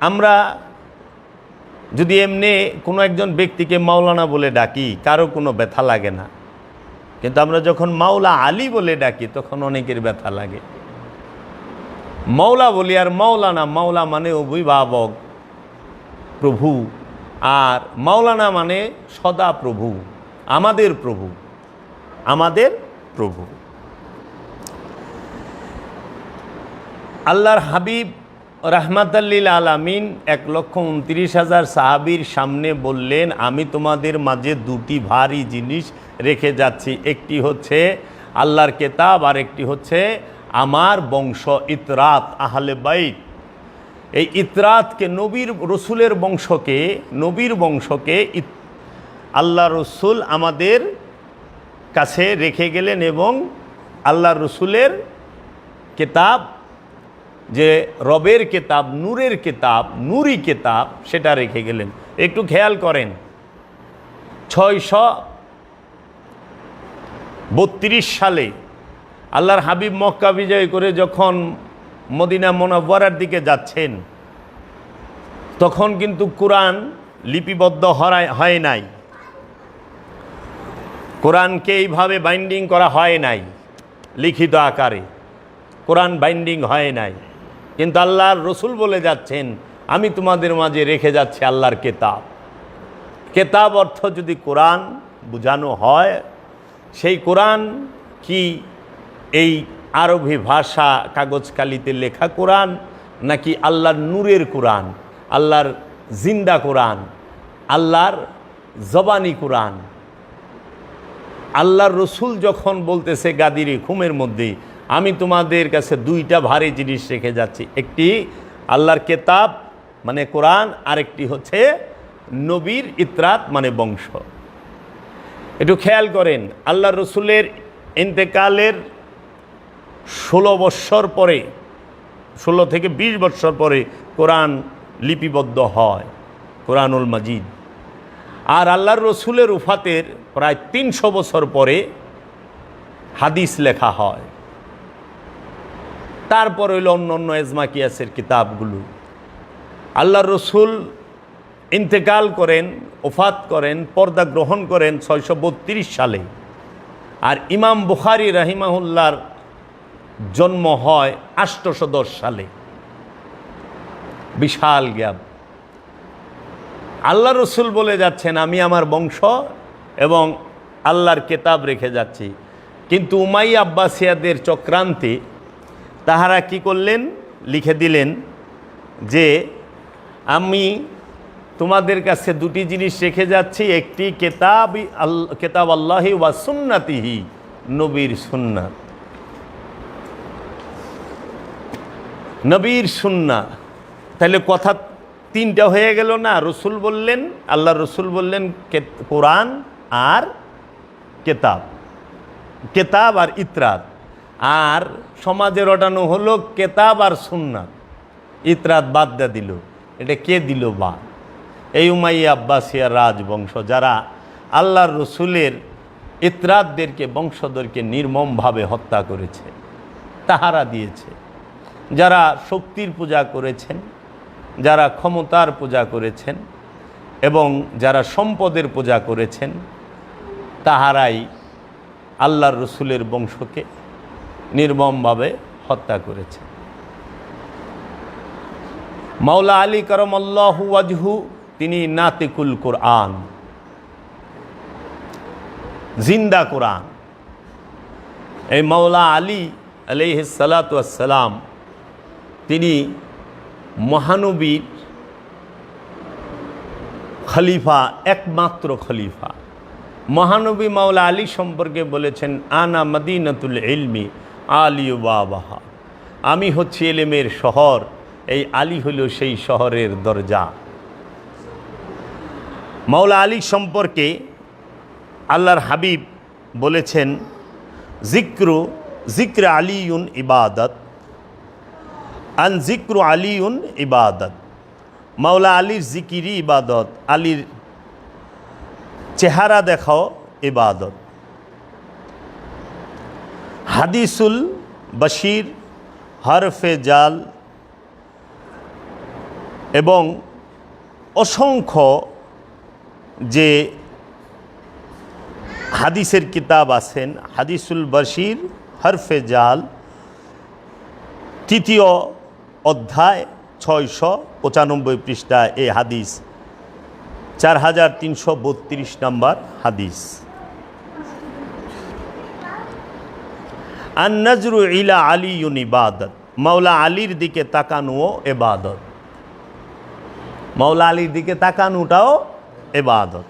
আমরা যদি এমনি কোনো একজন ব্যক্তিকে মাওলানা বলে ডাকি, কারও কোনো ব্যথা লাগে না। কিন্তু আমরা যখন মাওলা আলী বলে ডাকি, তখন অনেকের ব্যথা লাগে। মাওলা বলি আর মাওলানা, মাওলা মানে অভিভাবক, প্রভু। আর মাওলানা মানে সদা প্রভু, আমাদের প্রভু আমাদের প্রভু। আল্লাহর হাবিব রাহমাতাল্লিল আলামিন এক লক্ষ উনত্রিশ হাজার সাহাবির সামনে বললেন, আমি তোমাদের মাঝে দুটি ভারী জিনিস রেখে যাচ্ছি। একটি হচ্ছে আল্লাহর কেতাব, আর একটি হচ্ছে আমার বংশ, ইতরাত আহলে বাইত। এই ইতরাতকে নবীর, রসুলের বংশকে, নবীর বংশকে আল্লাহ রসুল আমাদের কাছে রেখে গেলেন এবং আল্লাহ রসুলের কেতাব যে রবের কেতাব, নূরের কেতাব, নুরি কেতাব সেটা রেখে গেলেন। একটু খেয়াল করেন। ছয়শো বত্রিশ সালে আল্লাহর হাবিব মক্কা বিজয় করে যখন মদিনা মোনাব্বরার দিকে যাচ্ছেন, তখন কিন্তু কোরআন লিপিবদ্ধ হরায়- হয় নাই। কোরআনকে এইভাবে বাইন্ডিং করা হয় নাই, লিখিত আকারে। কোরআন বাইন্ডিং হয় নাই। কিন্তু আল্লাহর রসুল বলে যাচ্ছেন, আমি তোমাদের মাঝে রেখে যাচ্ছি আল্লাহর কেতাব। কেতাব অর্থ যদি কোরআন বোঝানো হয়, সেই কোরআন কি এই আরবি ভাষা কাগজ কালিতে লেখা কোরআন, নাকি আল্লাহর নূরের কোরআন, আল্লাহর জিন্দা কোরআন, আল্লাহর জবানি কোরআন? আল্লাহর রসুল যখন বলতেছে গাদিরে ঘুমের মধ্যে আমি তোমাদের কাছে দুইটা ভারী জিনিস রেখে যাচ্ছি। একটি আল্লাহর কেতাব মানে কোরআন, আরেকটি হচ্ছে নবীর ইতরাত মানে বংশ। একটু খেয়াল করেন আল্লাহ রসুলের ইন্তেকালের ষোলো বৎসর পরে, ষোলো থেকে বিশ বৎসর পরে কোরআন লিপিবদ্ধ হয়, কোরআনুল মাজিদ। আর আল্লাহর রসুলের উফাতের প্রায় তিনশো বছর পরে হাদিস লেখা হয়। তারপর হইল অন্য অন্য এজমাকিয়াসের কিতাবগুলো। আল্লাহর রসুল ইন্তেকাল করেন, ওফাত করেন, পর্দা গ্রহণ করেন ছয়শো বত্রিশ সালে। আর ইমাম বুখারি রাহিমাহুল্লার জন্ম হয় আষ্টশো সালে। বিশাল গ্যাপ। আল্লাহ রসুল বলে যাচ্ছেন, আমি আমার বংশ এবং আল্লাহর কেতাব রেখে যাচ্ছি। কিন্তু উমাই আব্বাসিয়াদের চক্রান্তে তাহারা কি করলেন? লিখে দিলেন যে, আমি তোমাদের কাছে দুটি জিনিস রেখে যাচ্ছি। একটি কেতাব কেতাব আল্লাহি ওয়া সুন্নাতিহি, নবীর সুন্নাত নবীর সুন্না। তাহলে কথা তিনটা হয়ে গেল না? রসুল বললেন, আল্লাহ রসুল বললেন কোরআন আর কেতাব। কেতাব আর ইতরাত। আর সমাজে রটানো হলো কেতাব আর সুন্নাত। ইতরাত বাদ দা দিল। এটা কে দিল বা? এই উমাই আব্বাসিয়া রাজবংশ যারা আল্লাহর রসুলের ইতরাতদেরকে, বংশধরকে নির্মমভাবে হত্যা করেছে, তাহারা দিয়েছে। যারা শক্তির পূজা করেছেন, যারা ক্ষমতার পূজা করেছেন এবং যারা সম্পদের পূজা করেছেন, তাহারাই আল্লাহর রসুলের বংশকে নির্মমভাবে হত্যা করেছে। মাওলা আলী করম আল্লাহু ওয়াজহু, তিনি নাতিকুল কোরআন, জিন্দা কোরআন। এই মাওলা আলী আলিহালাতাম তিনি মহানবীর খলিফা, একমাত্র খলিফা। মহানবী মাওলা আলী সম্পর্কে বলেছেন, আনা মদিনাতুল ইলমি আলী বাবাহা আমি হচ্ছি এলেমের শহর, এই আলী হলো সেই শহরের দরজা। মাওলা আলী সম্পর্কে আল্লাহর হাবিব বলেছেন, জিক্রু, জিক্র আলিউন ইবাদত, আন জিক্রু আলিউন ইবাদত। মাওলা আলীর জিকিরি ইবাদত, আলীর চেহারা দেখাও ইবাদত। হাদিসুল বশির হরফে জাল এবং অসংখ্য যে হাদিসের কিতাব আছেন, হাদিসুল বশির হরফে জাল, তৃতীয় অধ্যায় ছয়শো পঁচানব্বই পৃষ্ঠা এ হাদিস, চার হাজার তিনশো বত্রিশ নম্বর হাদিস। আন নজরু ইলা আলী ইউন ইবাদত। মাওলা আলীর দিকে তাকানুও এবাদত। মাওলা আলীর দিকে তাকানুটাও এবাদত।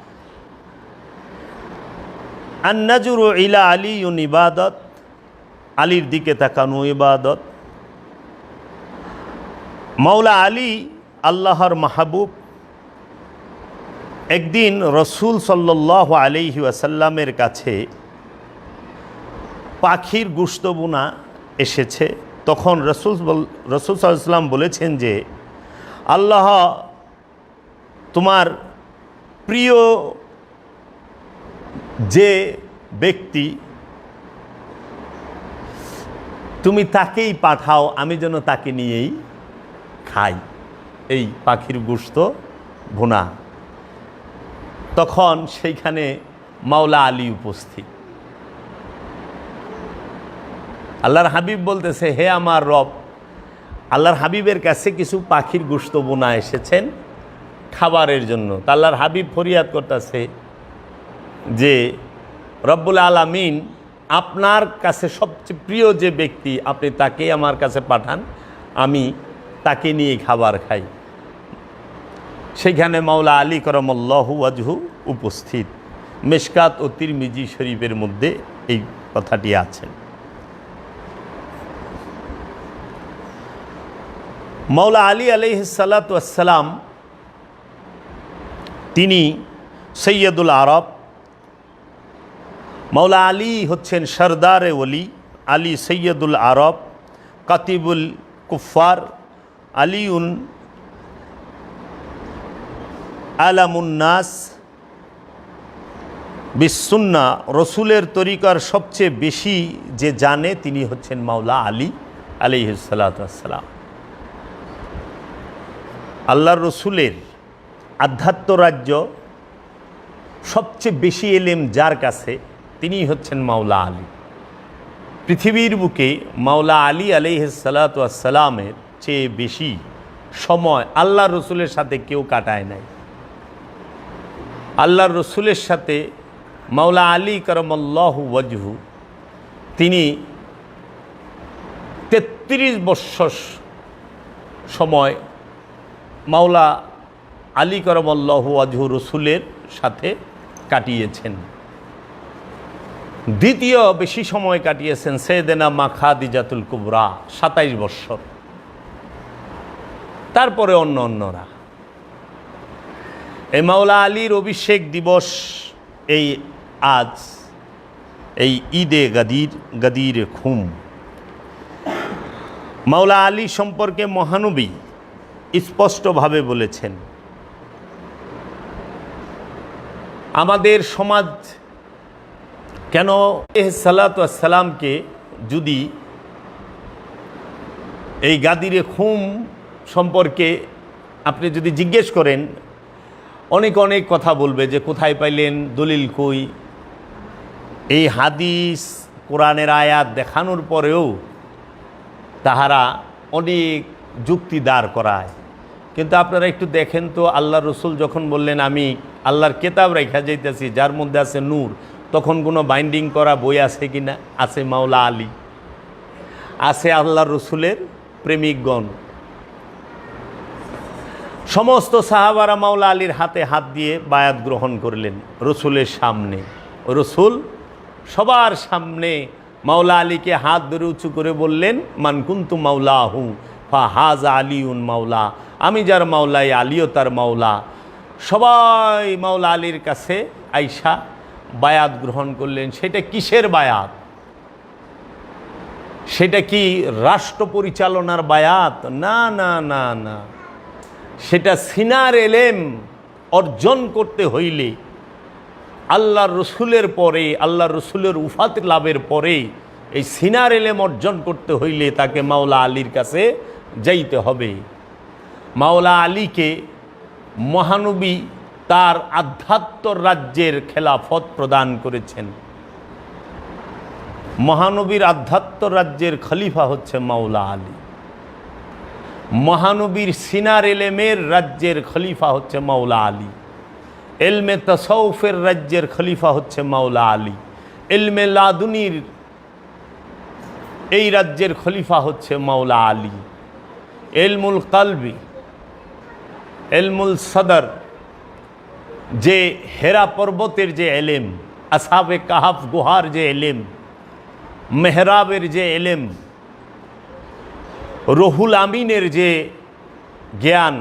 আন নজরু ইলা আলী ইউন ইবাদত। আলীর দিকে তাকানু ইবাদত মাওলা আলী আল্লাহর মাহবুব। একদিন রসুল সাল্লাহ আলিহি আসাল্লামের কাছে পাখির গুস্তবুনা এসেছে। তখন রসুল রসুল সাল্লাম বলেছেন যে, আল্লাহ তোমার প্রিয় যে ব্যক্তি, তুমি তাকেই পাঠাও, আমি যেন তাকে নিয়েই খাই এই পাখির গুস্ত ভুনা। তখন সেইখানে মাওলা আলী উপস্থিত। আল্লাহর হাবিব বলতেছে, হে আমার রব, আল্লাহর হাবিবের কাছে কিছু পাখির গুস্ত বোনা এসেছেন খাবারের জন্য। তা আল্লাহর হাবিব ফরিয়াদ করতেছে যে, রব্বুল আলামিন আপনার কাছে সবচেয়ে প্রিয় যে ব্যক্তি, আপনি তাকেই আমার কাছে পাঠান, আমি তাকে নিয়ে খাবার খাই। সেইখানে মাওলা আলী করমল্লাহু আজহু উপস্থিত। মেশকাত ও তিরমিজি শরীফের মধ্যে এই কথাটি আছেন মাওলা আলী আলিহাসাল্লাতাম তিনি সৈয়দুল আরব, মৌলা আলী হচ্ছেন সর্দারে ওলি, আলী সৈয়দুল আরব, কাতিবুল কুফার আলিউন আলামুন্নাস বিসুন্না রসুলের তরিকার সবচেয়ে বেশি যে জানে তিনি হচ্ছেন মাওলা আলী আলিহাসাল্লাম আল্লাহর রসুলের আধ্যাত্ম রাজ্য সবচেয়ে বেশি এলেম যার কাছে তিনি হচ্ছেন মাওলা আলী। পৃথিবীর বুকে মাওলা আলী আলিহাসালামের চেয়ে বেশি সময় আল্লাহ রসুলের সাথে কেউ কাটায় নাই। আল্লাহর রসুলের সাথে মাওলা আলী করমল্লাহ ওয়াজহু, তিনি তেত্রিশ বৎসর সময় মাওলা আলী করমল্লাহু আজহু রসুলের সাথে কাটিয়েছেন। দ্বিতীয় বেশি সময় কাটিয়েছেন সেদেনা মা খাদিজাতুল কুবরা, সাতাইশ বৎসর তারপরে অন্য অন্যরা। এই মাওলা আলীর অভিষেক দিবস এই আজ, এই ঈদে গাদির গাদির খুম। মাওলা আলী সম্পর্কে মহানবী স্পষ্টভাবে বলেছেন। আমাদের সমাজ কেন এহ সালাতামকে যদি এই গাদিরে খুম সম্পর্কে আপনি যদি জিজ্ঞেস করেন, অনেক অনেক কথা বলবে যে কোথায় পাইলেন, দলিল কই। এই হাদিস, কোরআনের আয়াত দেখানোর পরেও তাহারা অনেক যুক্তি দাঁড় করায়। কিন্তু আপনারা একটু দেখেন তো আল্লাহ রসুল যখন বললেন, আমি আল্লাহর কেতাব রেখা যাইতেছি, যার মধ্যে আছে নূর, তখন কোনো বাইন্ডিং করা বই আছে কি না? আছে মাওলা আলী। আছে আল্লাহ রসুলের প্রেমিকগণ। সমস্ত সাহাবারা মাওলা আলীর হাতে হাত দিয়ে বায়াত গ্রহণ করলেন রসুলের সামনে। রসুল সবার সামনে মাওলা আলীকে হাত ধরে উঁচু করে বললেন মানকুন্তু মাওলা আহু ফা হাজ আলিউন মাওলা। আমি যার মাওলাই আলীও তার মাওলা। সবাই মাওলা আলীর কাছে আইসা বায়াত গ্রহণ করলেন। সেটা কিসের বায়াত? সেটা কি রাষ্ট্র পরিচালনার বায়াত? না না না না। সেটা সিনার এলেম অর্জন করতে হইলে আল্লাহ রসুলের পরে আল্লাহ রসুলের উফাত লাভের পরে এই সিনার এলেম অর্জন করতে হইলে তাকে মাওলা আলীর কাছে যাইতে হবে। মাওলা আলীকে মহানবী তার আধ্যাত্ম রাজ্যের খেলাফত প্রদান করেছেন। মহানবীর আধ্যাত্ম রাজ্যের খলিফা হচ্ছে মাওলা আলী। মহানবীর সিনার এলেমের রাজ্যের খলিফা হচ্ছে মাওলা আলী। এলমে তসৌফের রাজ্যের খলিফা হচ্ছে মাওলা আলী। এলমে লাদুনির এই রাজ্যের খলিফা হচ্ছে মাওলা আলী। এলমুল কালবি এলমুল সদর, যে হেরা পর্বতের যে এলেম, আসাবে কাহাফ গুহার যে এলেম, মেহরাবের যে এলেম, রহুল আমিনের যে জ্ঞান,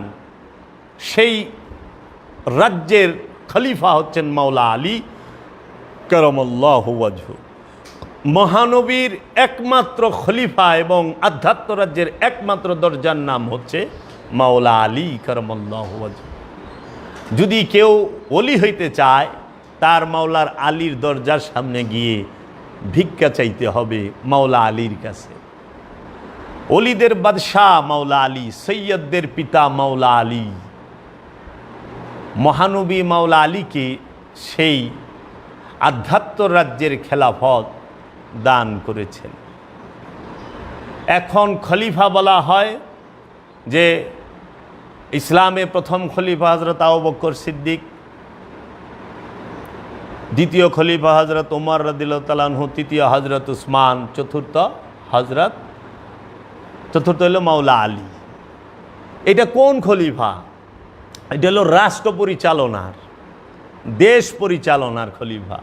সেই রাজ্যের খলিফা হচ্ছেন মাওলা আলী, করমল্লাহ মহানবীর একমাত্র খলিফা এবং আধ্যাত্ম রাজ্যের একমাত্র দরজার নাম হচ্ছে মাওলা আলী করমল্লাহ যদি কেউ অলি হইতে চায়, তার মাওলার আলীর দরজার সামনে গিয়ে ভিক্ষা চাইতে হবে মাওলা আলীর কাছে। অলিদের বাদশাহ মাওলা আলী, সৈয়দদের পিতা মাওলা আলী। মহানবী মাওলা আলীকে সেই আধ্যাত্ম রাজ্যের খেলাফত দান করেছেন। এখন খলিফা বলা হয় যে ইসলামে প্রথম খলিফা হজরত আবু বকর সিদ্দিক, দ্বিতীয় খলিফা হজরত উমর রদিল তালানহু তৃতীয় হজরত উসমান, চতুর্থ হজরত চতুর্থ হলো মাওলা আলী। এটা কোন খলিফা? এটা হলো রাষ্ট্র পরিচালনার, দেশ পরিচালনার খলিফা।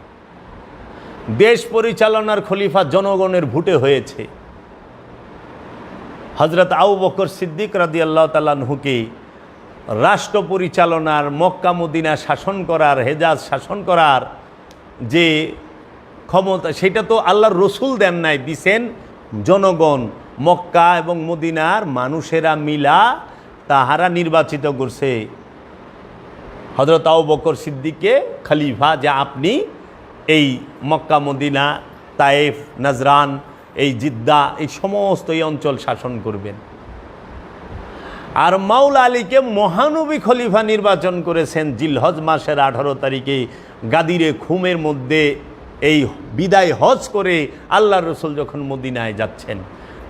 দেশ পরিচালনার খলিফা জনগণের ভোটে হয়েছে। হজরত আউ বকর সিদ্দিক রাদি আল্লাহ তালানহুকে রাষ্ট্র পরিচালনার মক্কা মদিনা শাসন করার, হেজাজ শাসন করার যে ক্ষমতা, সেটা তো আল্লাহর রসুল দেন নাই, দিছেন জনগণ। মক্কা এবং মদিনার মানুষেরা মিলা তাহারা নির্বাচিত করছে। হজরত আউ বকর সিদ্দিককে খলিফা, যে আপনি এই মক্কা মদিনা, তায়েফ, নাজরান, এই জিদ্দা, এই সমস্ত এই অঞ্চল শাসন করবেন। আর মাওলা আলীকে মহানবী খলিফা নির্বাচন করেছেন জিলহজ মাসের আঠারো তারিখে। গাদিরে খুমের মধ্যে এই বিদায় হজ করে আল্লাহ রসুল যখন মদিনায় যাচ্ছেন।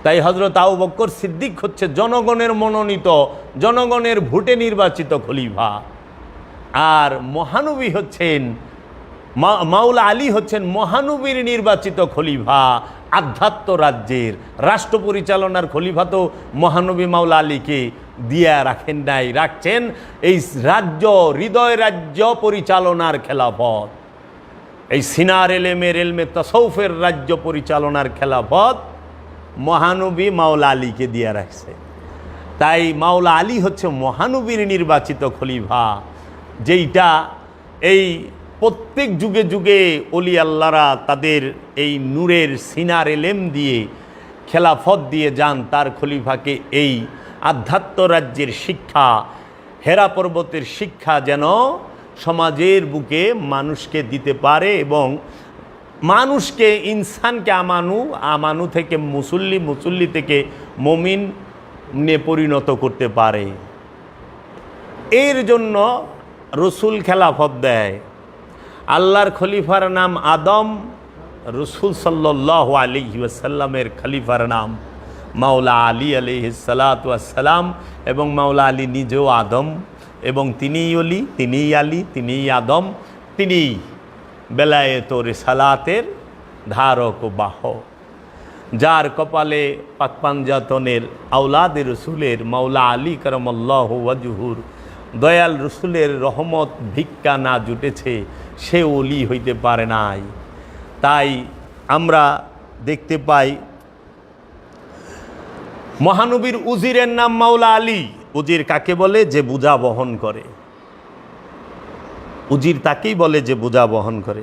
তাই হজরত আউ বক্কর সিদ্দিক হচ্ছে জনগণের মনোনীত, জনগণের ভোটে নির্বাচিত খলিফা। আর মহানবী হচ্ছেন, মা- মাওলা আলী হচ্ছেন মহানবীর নির্বাচিত খলিফা, আধ্যাত্ম রাজ্যের রাষ্ট্র পরিচালনার খলিফা তো মহানবী মাওলা আলীকে দিয়া রাখেন নাই, রাখছেন এই রাজ্য, হৃদয় রাজ্য পরিচালনার খেলাফত এই সিনার এলেমের এলমে তসৌফের রাজ্য পরিচালনার খেলাফত মহানবী মাওলা আলীকে দিয়ে রাখছে। তাই মাওলা আলী হচ্ছে মহানবীর নির্বাচিত খলিফা, যেইটা এই প্রত্যেক যুগে যুগে অলি আল্লাহরা তাদের এই নূরের সিনার এলেম দিয়ে খেলাফত দিয়ে যান, তার খলিফাকে এই আধ্যাত্ম রাজ্যের শিক্ষা, হেরা পর্বতের শিক্ষা যেন সমাজের বুকে মানুষকে দিতে পারে এবং মানুষকে, ইনসানকে আমানু আমানু থেকে মুসল্লি মুসল্লি থেকে মমিন নে পরিণত করতে পারে। এর জন্য রসুল খেলাফত দেয়। আল্লাহর খলিফার নাম আদম, রসুল সাল্লাহ আলী ওয়াসাল্লামের খলিফার নাম। মাওলা আলী আলিহিসালাতাম এবং মাওলা আলী নিজেও আদম এবং তিনিই অলি, তিনিই আলী, তিনিই আদম, তিনিই বেলায়েত রেসালাতের ধারক ও বাহক। যার কপালে পাকপাঞ্জাতনের আউলাদ রসুলের মাওলা আলী করমল্লাহ ওয়াজুহুর দয়াল রসুলের রহমত ভিক্ষা না জুটেছে, সে অলি হইতে পারে নাই। তাই আমরা দেখতে পাই মহানবীর উজিরের নাম মাওলা আলী। উজির কাকে বলে? যে বুঝা বহন করে। উজির তাকেই বলে যে বোঝা বহন করে।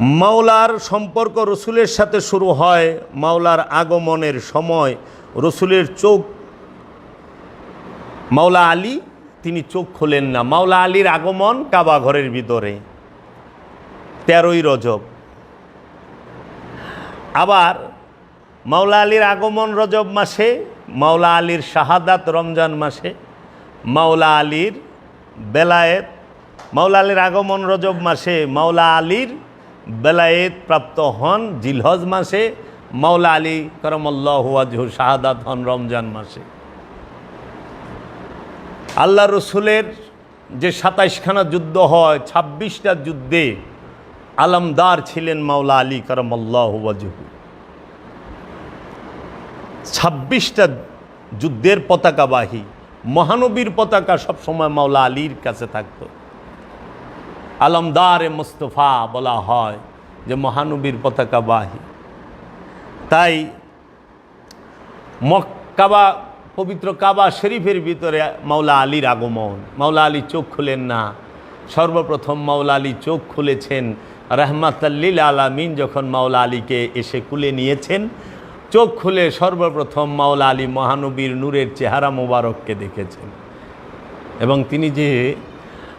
মাওলার সম্পর্ক রসুলের সাথে শুরু হয় মাওলার আগমনের সময়। রসুলের চোখ মাওলা আলী, তিনি চোখ খোলেন না। মাওলা আলীর আগমন কাবা ঘরের ভিতরে। তেরোই রজব। আবার মাওলা আলীর আগমন রজব মাসে, মাওলা আলীর শাহাদাত রমজান মাসে, মাওলা আলীর বেলায়েত, মাওলা আলীর আগমন রজব মাসে, মাওলা আলীর বেলায়েত প্রাপ্ত হন জিলহজ মাসে, মাওলা আলী করমল্লাহ আজহু শাহাদাত হন রমজান মাসে। আল্লাহ রসুলের যে সাতাইশখানা যুদ্ধ হয়, ছাব্বিশটা যুদ্ধে আলমদার ছিলেন মাওলা আলী করমল্লাহ আজহু ছাব্বিশটা যুদ্ধের পতাকাবাহী, মহানবীর পতাকা সবসময় মাওলা আলীর কাছে থাকত। আলমদার এ মুস্তফা বলা হয় যে মহানবীর পতাকাবাহী। তাই মক্কাবা, পবিত্র কাবা শরীফের ভিতরে মাওলা আলীর আগমন। মাওলা আলী চোখ খুলেন না। সর্বপ্রথম মাওলা আলী চোখ খুলেছেন। রহমাতাল্লিল আলামিন যখন মাওলা আলীকে এসে কুলে নিয়েছেন চোখ খুলে সর্বপ্রথম মাওলা আলী মহানবীর নূরের চেহারা মোবারককে দেখেছেন। এবং তিনি যে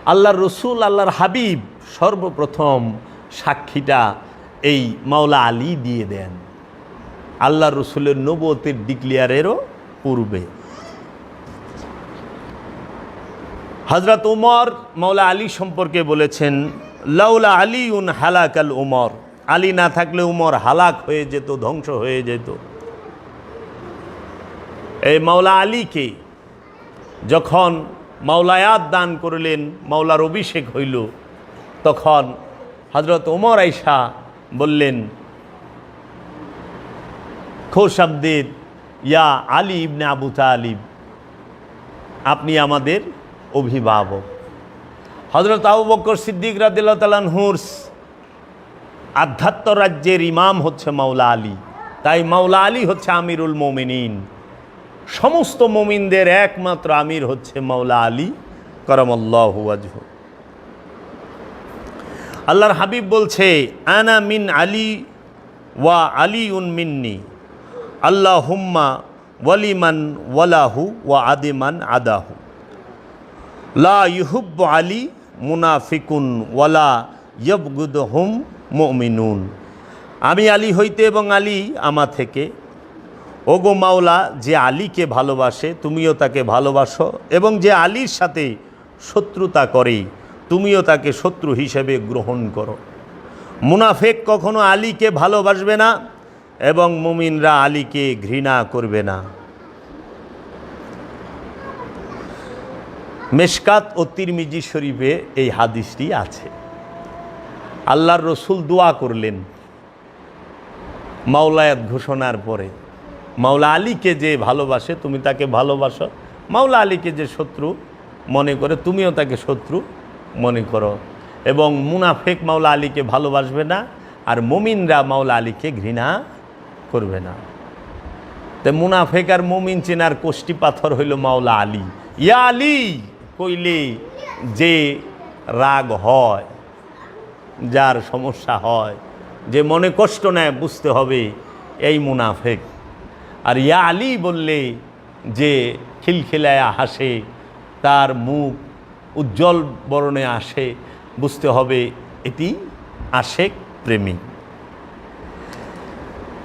আল্লাহর রসুল, আল্লাহর হাবিব সর্বপ্রথম সাক্ষীটা এই মাওলা আলী দিয়ে দেন। আল্লাহ রসুলের নবতের ডিক্লিয়ারেরও পূর্বে। হজরত উমর মাওলা আলী সম্পর্কে বলেছেন, লাউলা আলী উন হালাকাল উমর। আলী না থাকলে উমর হালাক হয়ে যেত, ধ্বংস হয়ে যেত। এই মাওলা আলীকে যখন মাওলায়াত দান করলেন, মাওলার অভিষেক হইল, তখন হজরত ওমর আইসা বললেন খোশাব্দের ইয়া আলী ইবনে আবু তালিব, আপনি আমাদের অভিভাবক। হজরত আবু বকর সিদ্দিক রাদিল্লা তালানহুর আধ্যাত্ম রাজ্যের ইমাম হচ্ছে মাওলা আলী। তাই মাওলা আলী হচ্ছে আমিরুল মোমিনিন। সমস্ত মোমিনদের একমাত্র আমির হচ্ছে মাওলা আলী, করমল্লাহ আজহু আল্লাহর হাবিব বলছে, আনা মিন আলী ওয়া আলী উন মিন্নি। আল্লাহ হুম্মা ওয়ালিমান ওয়ালাহু ওয়া আদিমান আদাহু। লা ইহুব্ব আলী মুনাফিকুন ওয়ালা ইয়বগুদ হুম মমিনুন। আমি আলী হইতে এবং আলী আমা থেকে। ওগো মাওলা, যে আলীকে ভালোবাসে, তুমিও তাকে ভালোবাসো এবং যে আলীর সাথে শত্রুতা করে, তুমিও তাকে শত্রু হিসেবে গ্রহণ করো। মুনাফেক কখনো আলীকে ভালোবাসবে না এবং মুমিনরা আলীকে ঘৃণা করবে না। মেশকাত ও তিরমিজি শরীফে এই হাদিসটি আছে। আল্লাহর রসুল দোয়া করলেন। মাওলায়াত ঘোষণার পরে, মাওলা আলীকে যে ভালোবাসে, তুমি তাকে ভালোবাসো। মাওলা আলীকে যে শত্রু মনে করে, তুমিও তাকে শত্রু মনে করো। এবং মুনাফেক মাওলা আলীকে ভালোবাসবে না, আর মমিনরা মাওলা আলীকে ঘৃণা করবে না। তো মুনাফেক আর মমিন চেনার কোষ্টি পাথর হইল মাওলা আলী। ইয়া আলী, কইলে যে রাগ হয়। যার সমস্যা হয়, যে মনে কষ্ট নেয়, বুঝতে হবে এই মুনাফেক। আর ইয়া আলী বললে যে খিলখিলায়া হাসে, তার মুখ উজ্জ্বল বরণে আসে, বুঝতে হবে এটি আশেক প্রেমী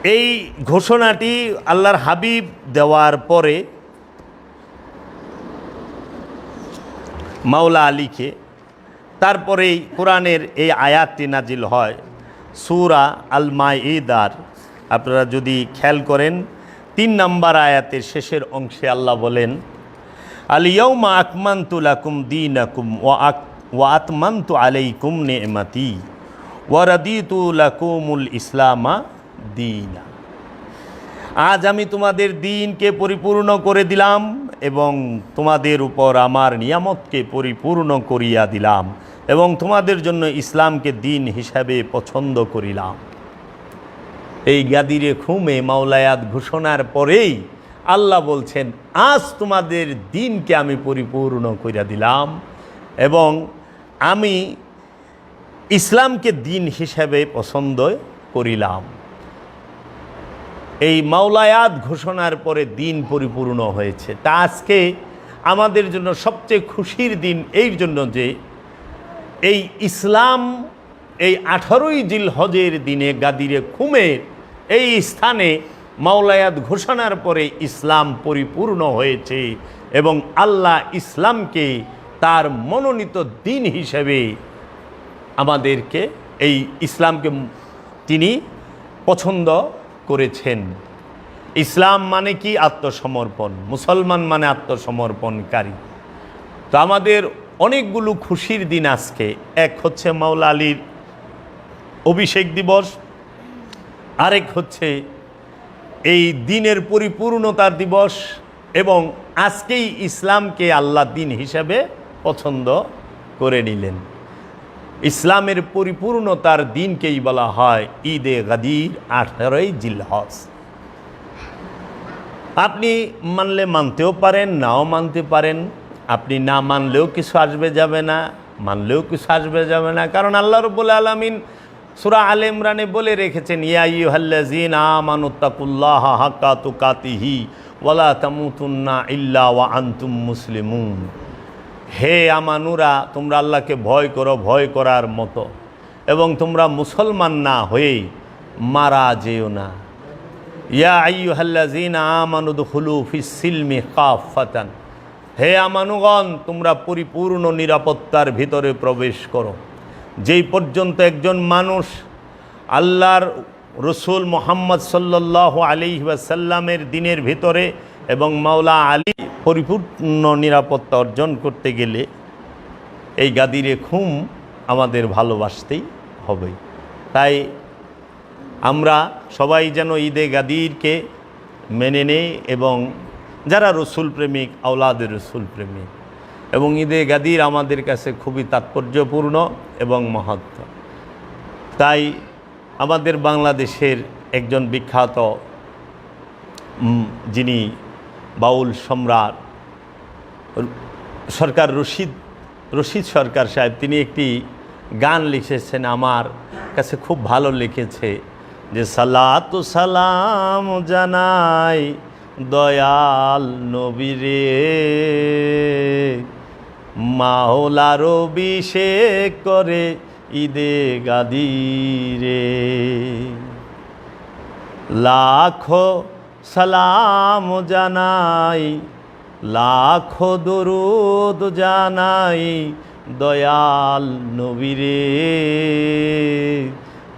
এই ঘোষণাটি আল্লাহর হাবিব দেওয়ার পরে মাওলা আলীকে তারপরেই কোরআনের এই আয়াতটি নাজিল হয়। সুরা আল মাইদার আপনারা যদি খেয়াল করেন, তিন নম্বর আয়াতের শেষের অংশে আল্লাহ বলেন আলিয়মা আকমান্তুলাকুম দিন আকুম ও আক ও আতমান্তু আলাইকুম নেমাতি ওয়ারাদিতুলাকুমুল ইসলামা দিনা। আজ আমি তোমাদের দিনকে পরিপূর্ণ করে দিলাম এবং তোমাদের উপর আমার নিয়ামতকে পরিপূর্ণ করিয়া দিলাম। এবং তোমাদের জন্য ইসলামকে দিন হিসাবে পছন্দ করিলাম। এই গাদিরে খুমে মাওলায়াত ঘোষণার পরেই আল্লাহ বলছেন, আজ তোমাদের দিনকে আমি পরিপূর্ণ করিয়া দিলাম এবং আমি ইসলামকে দিন হিসাবে পছন্দ করিলাম। এই মাওলায়াত ঘোষণার পরে দিন পরিপূর্ণ হয়েছে। তা আজকে আমাদের জন্য সবচেয়ে খুশির দিন, এই জন্য যে এই ইসলাম এই আঠারোই জিল হজের দিনে গাদিরে খুমের এই স্থানে মাওলায়াত ঘোষণার পরে ইসলাম পরিপূর্ণ হয়েছে এবং আল্লাহ ইসলামকে তার মনোনীত দিন হিসেবে আমাদেরকে এই ইসলামকে তিনি পছন্দ করেছেন। ইসলাম মানে কি? আত্মসমর্পণ। মুসলমান মানে আত্মসমর্পণকারী। তো আমাদের অনেকগুলো খুশির দিন আজকে। এক হচ্ছে মাওলা আলীর অভিষেক দিবস, আরেক হচ্ছে এই দিনের পরিপূর্ণতার দিবস এবং আজকেই ইসলামকে আল্লাহ দিন হিসাবে পছন্দ করে নিলেন। ইসলামের পরিপূর্ণতার দিনকেই বলা হয় ঈদে গাদির আঠারোই জিলহজ। আপনি মানলে মানতেও পারেন, নাও মানতে পারেন আপনি না মানলেও কিছু আসবে যাবে না, মানলেও কিছু আসবে যাবে না। কারণ আল্লাহ রবুল আলমিন সুরা আল ইমরানে বলে রেখেছেন ওয়া আন্তুম মুসলিমুন। হে আমানুরা, তোমরা আল্লাহকে ভয় করো, ভয় করার মতো। এবং তোমরা মুসলমান না হয়ে মারা যেও না। ইয়া আইয়ুহাল্লাজিন আমানুদ হুলু ফিসিলমি কাফাতান হে আমানুগণ, তোমরা পরিপূর্ণ নিরাপত্তার ভিতরে প্রবেশ করো। যেই পর্যন্ত একজন মানুষ আল্লাহর রসুল মোহাম্মদ সাল্লাহ আলী ওয়াসাল্লামের দিনের ভিতরে এবং মাওলা আলী পরিপূর্ণ নিরাপত্তা অর্জন করতে গেলে এই গাদিরে খুম আমাদের ভালোবাসতেই হবে। তাই আমরা সবাই যেন ঈদে গাদিরকে মেনে নেই এবং যারা রসুল প্রেমিক, আওলাদের রসুল প্রেমিক। এবং ঈদে গাদির আমাদের কাছে খুবই তাৎপর্যপূর্ণ এবং মহত্ব। তাই আমাদের বাংলাদেশের একজন বিখ্যাত যিনি বাউল সম্রাট, সরকার রশিদ রশিদ সরকার সাহেব, তিনি একটি গান লিখেছেন আমার কাছে খুব ভালো লিখেছে যে সালাতু সালাম জানাই দয়াল নবীরে। মাওলার অভিষেক করে ঈদে গাদিরে। লাখো সালাম জানাই, লাখো দরুদ জানাই দয়াল নবীরে।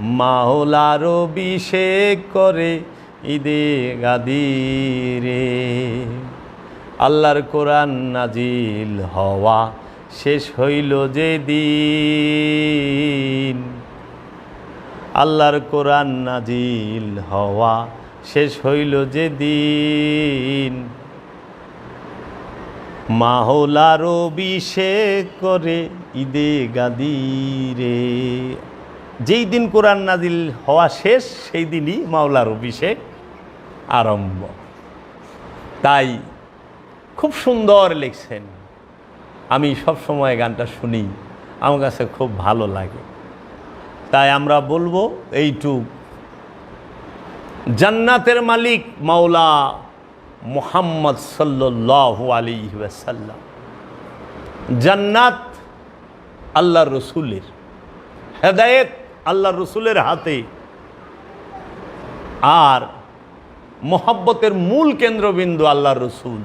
মাওলার অভিষেক করে ঈদে গাদিরে আল্লাহর কোরআন নাজিল হওয়া শেষ হইল যে দিন। আল্লাহর কোরআন নাজিল হওয়া শেষ হইল যে দিন। মাহলার অভিষেক করে ঈদে গাদিরে যেই দিন কোরআন নাজিল হওয়া শেষ, সেই দিনই মাওলার অভিষেক। আরম্ভ। তাই খুব সুন্দর লিখছেন। আমি সব সময় গানটা শুনি, আমার কাছে খুব ভালো লাগে। তাই আমরা বলব এইটুক। জান্নাতের মালিক মাওলা মোহাম্মদ সাল্লাহ আলী ওয়াসাল্লাম। জান্নাত আল্লাহ রসুলের। হেদায়েত আল্লাহ রসুলের হাতে। আর মোহাব্বতের মূল কেন্দ্রবিন্দু আল্লাহ রসুল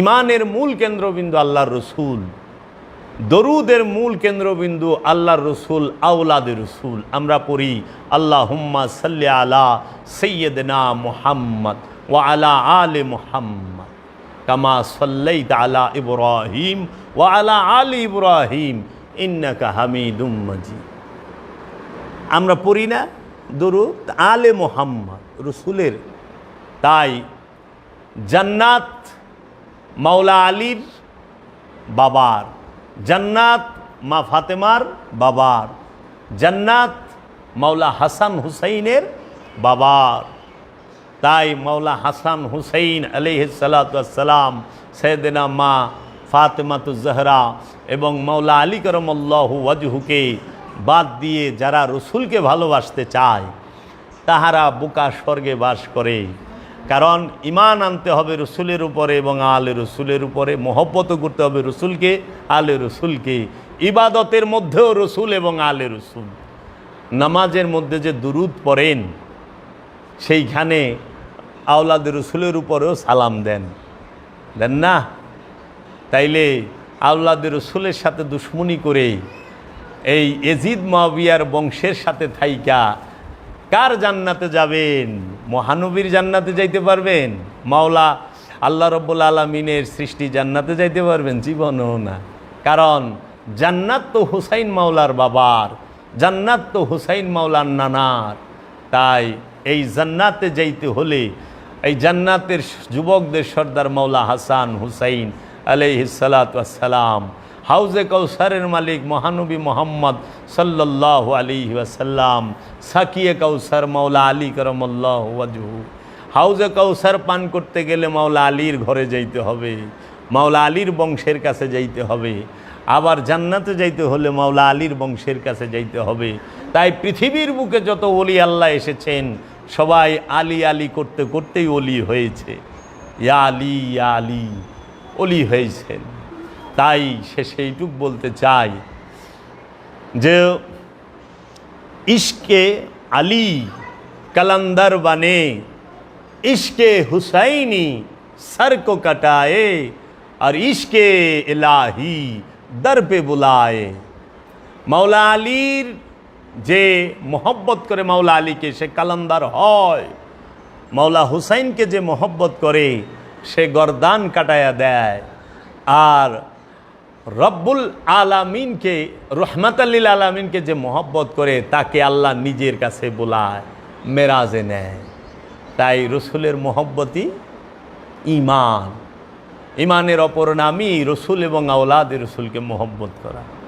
ইমানের মূল কেন্দ্রবিন্দু আল্লাহর রসুল, দরুদের মূল কেন্দ্রবিন্দু আল্লাহর রসুল আউলাদের রসুল। আমরা পড়ি আল্লাহ হুম্মা সাল্লি আলা সৈয়দনা মুহাম্মদ ও আলা আলে মুহাম্মদ, কামা সাল্লাইত আলা ইব্রাহিম ও আলা আলি ইব্রাহিম, ইন্নাকা হামিদুম মজিদ। আমরা পড়ি না দরুদ আলে মোহাম্মদ, রসুলের তাই জান্নাত মাওলা আলীর বাবার, জান্নাত মা ফাতেমার বাবার, জান্নাত মাওলা হাসান হুসাইনের বাবার। তাই মাওলা হাসান হুসাইন আলিহাসালাম সৈয়দনা মা ফাতেমাতুজহরা এবং মাওলা আলী করমল্লাহু ওয়াজহুকে বাদ দিয়ে যারা রসুলকে ভালোবাসতে চায়, তাহারা বুকা স্বর্গে বাস করে। কারণ ইমান আনতে হবে রসুলের উপরে এবং আলে রসুলের উপরে, মহব্বত করতে হবে রসুলকে, আলে রসুলকে। ইবাদতের মধ্যেও রসুল এবং আলে রসুল। নামাজের মধ্যে যে দুরুদ পড়েন, সেইখানে আওলাদ রসুলের উপরেও সালাম দেন। দেন না? তাইলে আওলাদ রসুলের সাথে দুশ্মনী করে এই এজিদ মাবিয়ার বংশের সাথে থাইকা কার জান্নাতে যাবেন? মহানবীর জান্নাতে যাইতে পারবেন? মাওলা আল্লাহ রব্বুল আলমিনের সৃষ্টি জান্নাতে যাইতে পারবেন? জীবনও না। কারণ জান্নাত তো হুসাইন মাওলার বাবার, জান্নাত তো হুসাইন মাওলার নানার। তাই এই জান্নাতে যাইতে হলে এই জান্নাতের যুবকদের সর্দার মাওলা হাসান হুসাইন আলহিসালাম হাউজে কৌসারের মালিক মহানবী মোহাম্মদ সাল্লাহ আলী ওয়াসাল্লাম, সাকিয়ে কৌসার মাওলা আলী করমল্লাহ ওয়াজহু। হাউজে কৌসার পান করতে গেলে মাওলা আলীর ঘরে যাইতে হবে, মাওলা আলীর বংশের কাছে যাইতে হবে, আবার জান্নাতে যাইতে হলে মাওলা আলীর বংশের কাছে যাইতে হবে। তাই পৃথিবীর বুকে যত অলি আল্লাহ এসেছেন, সবাই আলী আলী করতে করতেই অলি হয়েছে। ইয়া আলী ইয়া আলী অলি হয়েছেন। তাই সে সেইটুক বলতে চায় যে ইশকে আলী কালান্দার বানে ইশকে হুসাইনি সর কো কটায়ে আর ইশকে এলাহি দর পে বুলায়ে। মাওলা আলীর যে মোহব্বত করে মাওলা আলীকে, সে কালান্দার হয়। মাওলা হুসাইনকে যে মোহব্বত করে, সে গরদান কাটায়া দেয়। আর রব্বুল আলামিনকে রহমাতাল্লিল আলামিনকে যে মহব্বত করে, তাকে আল্লাহ নিজের কাছে বোলায়, মেরাজে নেয়। তাই রসুলের মহব্বতই ইমান ইমানের অপর নামই রসুল এবং আওলাদ রসুলকে মহব্বত করা।